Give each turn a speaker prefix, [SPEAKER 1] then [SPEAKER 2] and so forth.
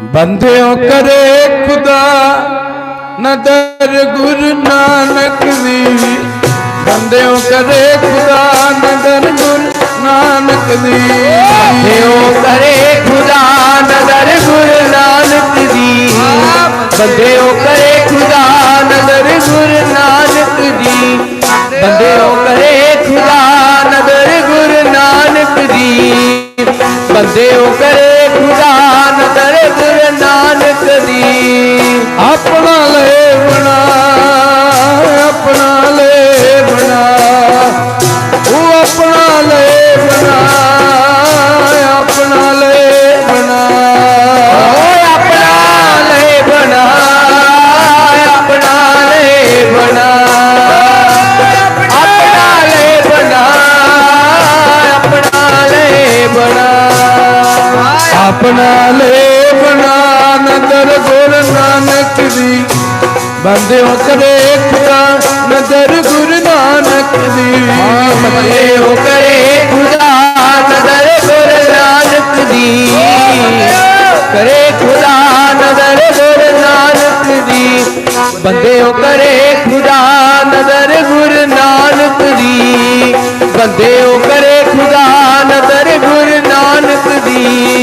[SPEAKER 1] ਬੰਦਿਓ ਕਰੇ ਖੁਦਾ, ਨਦਰ ਗੁਰੂ ਨਾਨਕ ਦੀ। ਬੰਦਿਓ ਕਰੇ ਖੁਦਾ, ਨਦਰ ਗੁਰੂ ਨਾਨਕ ਦੀ।
[SPEAKER 2] ਬੰਦਿਓ ਕਰੇ ਖੁਦਾ, ਨਦਰ ਗੁਰੂ ਨਾਨਕ ਦੀ। ਬੰਦਿਓ ਕਰੇ ਖੁਦਾ, ਨਦਰ ਗੁਰੂ ਨਾਨਕ ਦੀ। ਬੰਦਿਓ ਕਰੇ ਖੁਦਾ, ਨਦਰ ਗੁਰੂ ਨਾਨਕ ਦੀ। ਬੰਦਿਓ ਕਰੇ ਖੁਦਾ ਗੁਰੂ ਨਾਨਕ ਦੀ।
[SPEAKER 1] ਆਪਣਾ ਲੈ ਬਣਾ ਆਪਣਾ ਲੈ ਬਣਾ। ਉਹ ਆਪਣਾ ਲੈ ਬਣਾ ਆਪਣਾ ਲੈ ਬਣਾ।
[SPEAKER 2] ਓਏ ਆਪਣਾ ਲੈ ਬਣਾ ਆਪਣਾ ਲੈ ਬਣਾ। ਆਪਣਾ ਲੈ ਬਣਾ ਆਪਣਾ ਲੈ ਬਣਾ।
[SPEAKER 1] ਆਪਣਾ ਲੈ ਬੰਦਿਓ ਕਰੇ ਖੁਦਾ ਨਦਰ ਗੁਰੂ ਨਾਨਕ ਦੀ। ਬੰਦਿਓ ਕਰੇ ਖੁਦਾ ਨਦਰ ਗੁਰੂ ਨਾਨਕ ਦੀ।
[SPEAKER 2] ਕਰੇ ਖੁਦਾ ਨਦਰ ਗੁਰੂ ਨਾਨਕ ਦੀ। ਬੰਦਿਓ ਕਰੇ ਖੁਦਾ ਨਦਰ ਗੁਰੂ ਨਾਨਕ ਦੀ। ਬੰਦਿਓ ਕਰੇ ਖੁਦਾ ਨਦਰ ਗੁਰੂ ਨਾਨਕ ਦੀ।